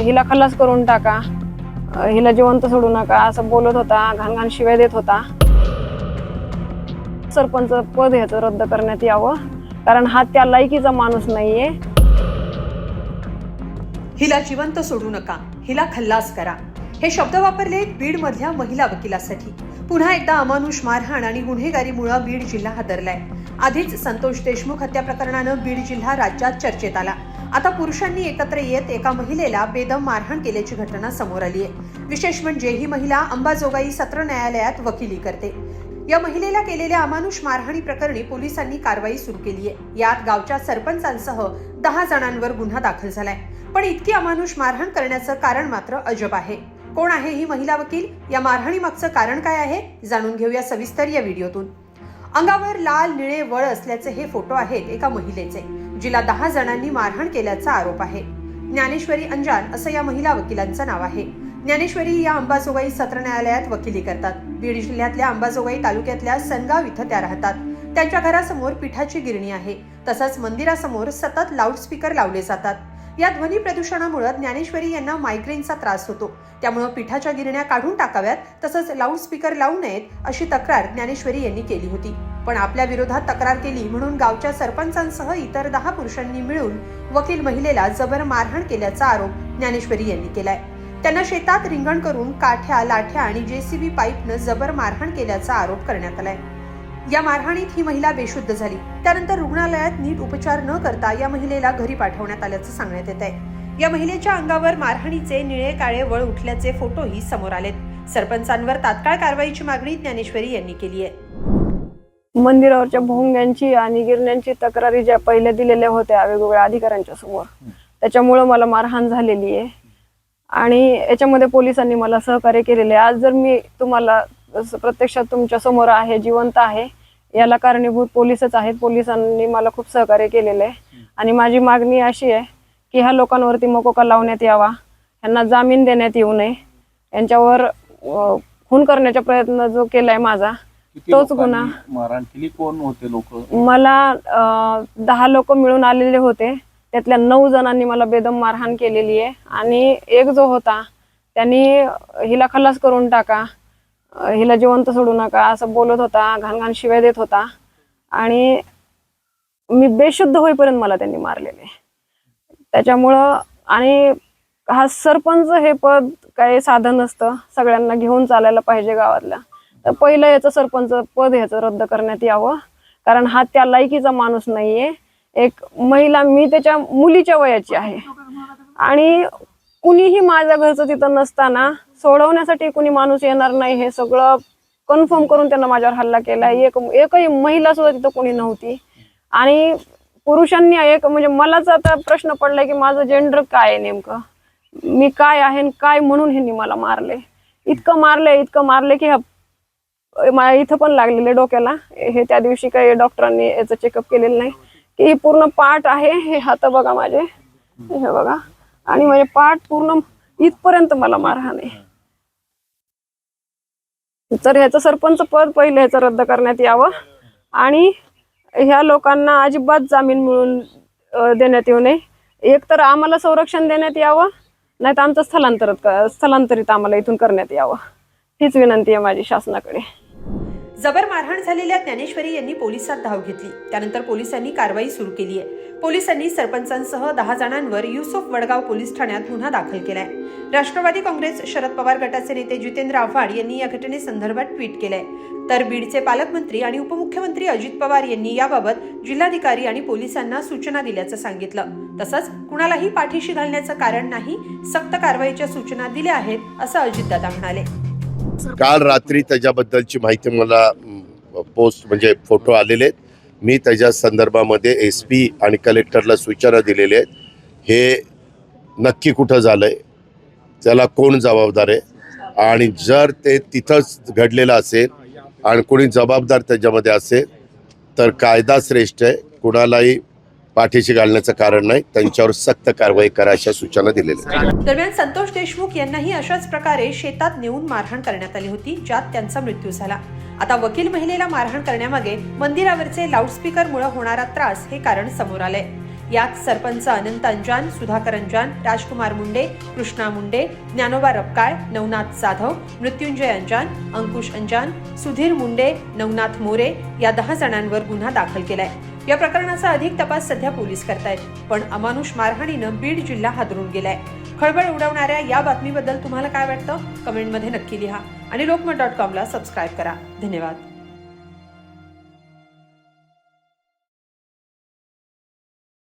हिला खल्लास करून टाका. हिला जिवंत सोडू नका असं बोलत होता घाण घाण शिवाय देत होता. सरपंच पद ह्याचं रद्द करण्यात यावं कारण हा त्या लायकीचा माणूस नाहीये. हिला जिवंत सोडू नका हिला खल्लास करा. हे शब्द वापरले बीड मधल्या महिला वकिलासाठी. पुन्हा एकदा अमानुष मारहाण आणि गुन्हेगारीमुळे बीड जिल्हा हादरलाय. आधीच संतोष देशमुख हत्या प्रकरणानं बीड जिल्हा राज्यात चर्चेत आला. आता पुरुषांनी एकत्र येत एका महिलेला बेदम मारहाण केल्याची घटना समोर आली आहे. विशेष म्हणजे ही महिला अंबाजोगाई सत्र न्यायालयात वकिली करते. या महिलेला केलेल्या अमानुष मारहाणी प्रकरणी पोलिसांनी कारवाई सुरू केली आहे. यात गावच्या सरपंचांसह दहा जणांवर गुन्हा दाखल झालाय. पण इतकी अमानुष मारहाण करण्याचं कारण मात्र अजब आहे. कोण आहे ही महिला वकील? या मारहाणी मागचं कारण काय आहे? जाणून घेऊया सविस्तर या व्हिडिओतून. अंगावर लाल निळे वळ असल्याचे हे फोटो आहेत एका महिलेचे. जिला दहा जणांनी मारहाण केल्याचा आरोप आहे. ज्ञानेश्वरी अंजान असं या महिला वकिलांचं नाव आहे. ज्ञानेश्वरी या अंबाजोगाई सत्र न्यायालयात वकिली करतात. बीड जिल्ह्यातल्या अंबाजोगाई तालुक्यातल्या सनगाव इथं त्या राहतात. त्यांच्या घरासमोर पिठाची गिरणी आहे. तसंच मंदिरासमोर सतत लाऊडस्पीकर लावले जातात. या ध्वनी प्रदूषणामुळे ज्ञानेश्वरी यांना मायग्रेनचा त्रास होतो. त्यामुळे पिठाच्या गिरण्या काढून टाकाव्यात तसंच लाऊडस्पीकर लावू नयेत अशी तक्रार ज्ञानेश्वरी यांनी केली होती. पण आपल्या विरोधात तक्रार केली म्हणून गावच्या सरपंचांसह इतर दहा पुरुषांनी मिळून वकील महिलेला जबर मारहाण केल्याचा आरोप ज्ञानेश्वरी यांनी केलाय. त्यांना शेतात रिंगण करून काठ्या लाठ्या आणि जेसीबी पाईपनं जबर मारहाण केल्याचा आरोप करण्यात आलाय. या मारहाणीत ही महिला बेशुद्ध झाली. त्यानंतर रुग्णालयात नीट उपचार न करता या महिलेला घरी पाठवण्यात आल्याचं सांगण्यात येत आहे या महिलेच्या अंगावर मारहाणीचे निळे काळे वळ उठल्याचे फोटोही समोर आलेत. सरपंचांवर तात्काळ कारवाईची मागणी ज्ञानेश्वरी यांनी केली आहे. मंदिरावरच्या भोंग्यांची आणि गिरण्यांची तक्रारी ज्या पहिल्या दिलेल्या होत्या वेगवेगळ्या अधिकाऱ्यांच्या समोर त्याच्यामुळं मला मारहाण झालेली आहे. आणि याच्यामध्ये पोलिसांनी मला सहकार्य केलेले आहे. आज जर मी तुम्हाला प्रत्यक्षात तुमच्यासमोर आहे जिवंत आहे याला कारणीभूत पोलिसच आहेत. पोलिसांनी मला खूप सहकार्य केलेलं आहे. आणि माझी मागणी अशी आहे की ह्या लोकांवरती मकोका लावण्यात यावा. यांना जामीन देण्यात येऊ नये. यांच्यावर खून करण्याचा प्रयत्न जो केलाय माझा किती तोच लोकांनी गुन्हा. मारहाण केली? कोण होते लोक? मला अं, दहा लोक मिळून आलेले होते. त्यातल्या नऊ जणांनी मला बेदम मारहाण केलेली आहे. आणि एक जो होता त्यांनी हिला खल्लास करून टाका. अं, हिला जिवंत सोडू नका असं बोलत होता घाण घाण शिवाय देत होता. आणि मी बेशुद्ध होईपर्यंत मला त्यांनी मारलेले. त्याच्यामुळं आणि हा सरपंच हे पद काही साधन नसतं. सगळ्यांना घेऊन चालायला पाहिजे गावातल्या. तर पहिलं याचं सरपंच पद ह्याचं रद्द करण्यात यावं. कारण हा त्या लायकीचा माणूस नाहीये. एक महिला मी त्याच्या मुलीच्या वयाची आहे. आणि कुणीही माझ्या घरचं तिथं नसताना सोडवण्यासाठी कुणी माणूस येणार नाही हे सगळं कन्फर्म करून त्यांना माझ्यावर हल्ला केला एक एकही महिला सुद्धा तिथं कोणी नव्हती. आणि पुरुषांनी एक म्हणजे मलाच आता प्रश्न पडलाय की माझं जेंडर काय आहे नेमकं? मी काय आहे काय म्हणून ह्यांनी मला मारले इतकं मारले इतकं मारले की ह्या मला इथं पण लागलेले डोक्याला. हे त्या दिवशी काही डॉक्टरांनी याचं चेकअप केलेलं नाही. की ही पूर्ण पाठ आहे हे हात बघा माझे. हे बघा. आणि माझे पाठ पूर्ण इथपर्यंत मला मारहाण आहे. तर ह्याचं सरपंच पद पहिले ह्याचं रद्द करण्यात यावं. आणि ह्या लोकांना अजिबात जामीन मिळून देण्यात येऊ नये. एक तर आम्हाला संरक्षण देण्यात यावं. नाही तर आमचं स्थलांतरित स्थलांतरित आम्हाला इथून करण्यात यावं. हीच विनंती आहे माझी शासनाकडे. जबर मारहाण झालेल्या ज्ञानेश्वरी यांनी पोलिसात धाव घेतली. त्यानंतर पोलिसांनी कारवाई सुरू केली आहे. पोलिसांनी सरपंचांसह दहा जणांवर युसुफ वडगाव पोलीस ठाण्यात गुन्हा दाखल केलाय. राष्ट्रवादी काँग्रेस शरद पवार गटाचे नेते जितेंद्र आव्हाड यांनी या घटनेसंदर्भात ट्विट केलंय. तर बीडचे पालकमंत्री आणि उपमुख्यमंत्री अजित पवार यांनी याबाबत जिल्हाधिकारी आणि पोलिसांना सूचना दिल्याचं सांगितलं. तसंच कुणालाही पाठीशी घालण्याचं कारण नाही सक्त कारवाईच्या सूचना दिल्या आहेत असं अजितदादा म्हणाले. काल रात्री त्याच्याबद्दलची माहिती मला पोस्ट म्हणजे फोटो आलेले आहेत. मी त्याच्या संदर्भामध्ये एस पी आणि कलेक्टरला सूचना दिलेल्या आहेत. हे नक्की कुठं झालं आहे त्याला कोण जबाबदार आहे? आणि जर ते तिथंच घडलेलं असेल आणि कोणी जबाबदार त्याच्यामध्ये असेल तर कायदा श्रेष्ठ आहे. कुणालाही पाठीशी घालण्याचं कारण नाही त्यांच्यावर सक्त कारवाई करा अशा सूचना दिलेल्या दरम्यान संतोष देशमुख यांनाही अशाच प्रकारे शेतात नेऊन मारहाण करण्यात आली होती ज्यात त्यांचा मृत्यू झाला. आता वकील महिलेला मारहाण करण्यामागे मंदिरावरचे लाऊडस्पीकर मुळे होणारा त्रास हे कारण समोर आलंय. यात सरपंच अनंत अंजान सुधाकर अंजान राजकुमार मुंडे कृष्णा मुंडे ज्ञानोबा रपकाळ नवनाथ जाधव मृत्युंजय अंजान अंकुश अंजान सुधीर मुंडे नवनाथ मोरे या दहा जणांवर गुन्हा दाखल केलाय. या प्रकरणाचा अधिक तपास सध्या पोलीस करतायत. पण अमानुष मारहाणीनं बीड जिल्हा हादरून गेलाय. खळबळ उडवणाऱ्या या बातमीबद्दल तुम्हाला काय वाटतं? कमेंटमध्ये नक्की लिहा आणि लोकमत डॉट कॉमला सबस्क्राईब करा. धन्यवाद.